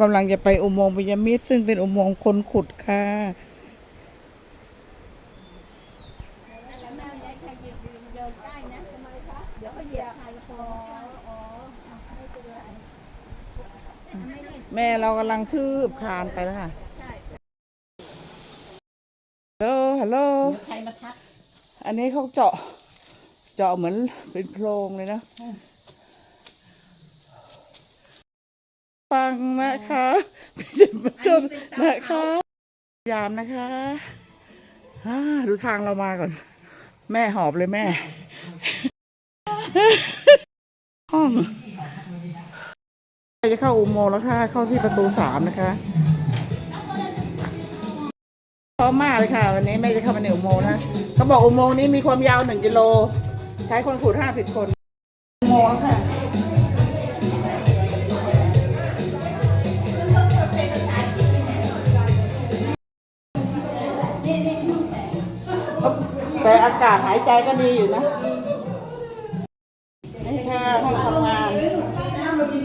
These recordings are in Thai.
กำลังจะไปอุโมงค์ปิยมิตรซึ่งเป็นอุโมงค์คนขุดค่ะ แม่เรากำลังคืบคลานไปแล้วค่ะฮัลโหลฮัลโหลใครมาทักอันนี้เขาเจาะ เจาะเหมือนเป็นโพรงเลยนะ ฟังนะคะไม่ใช่มาจมนะคะพยายามนะคะอ่าดูทางเรามาก่อน แม่หอบเลยแม่ ห้องจะเข้าอุโมงค์แล้วค่ะ เข้าที่ประตูสามนะคะพร้อมมากเลยค่ะ วันนี้แม่จะเข้ามาในอุโมงค์นะเขาบอกอุโมงค์นี้มีความยาวหนึ่งกิโล ใช้คนขุดห้าสิบคนอุโมงค์แล้วค่ะ แต่อากาศหายใจก็ดีอยู่นะนี่ค่ะห้องทำงาน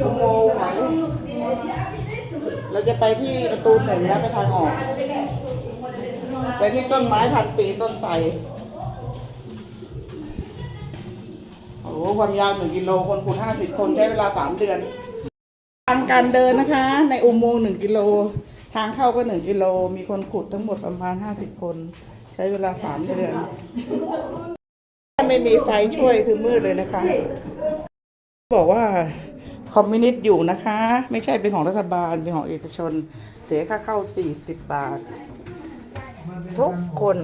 อุโมงค์ไหนเราจะไปที่ประตูหนึ่งแล้วไปทางออก ไปที่ต้นไม้พันปีต้นไทรโอ้ความยาวหนึ่งกิโลคนคูณห้าสิบคนใช้เวลาสามเดือนทางการเดินนะคะ ในอุโมงค์หนึ่งกิโล ทางเข้าก็หนึ่งกิโล มีคนขุดทั้งหมดประมาณห้าสิบคน ใช้เวลาสามเดือน ถ้าไม่มีไฟช่วยคือมืดเลยนะคะ บอกว่าคอมมิวนิสต์อยู่นะคะ ไม่ใช่เป็นของรัฐบาล เป็นของเอกชน เสียค่าเข้าสี่สิบบาท ทุกคน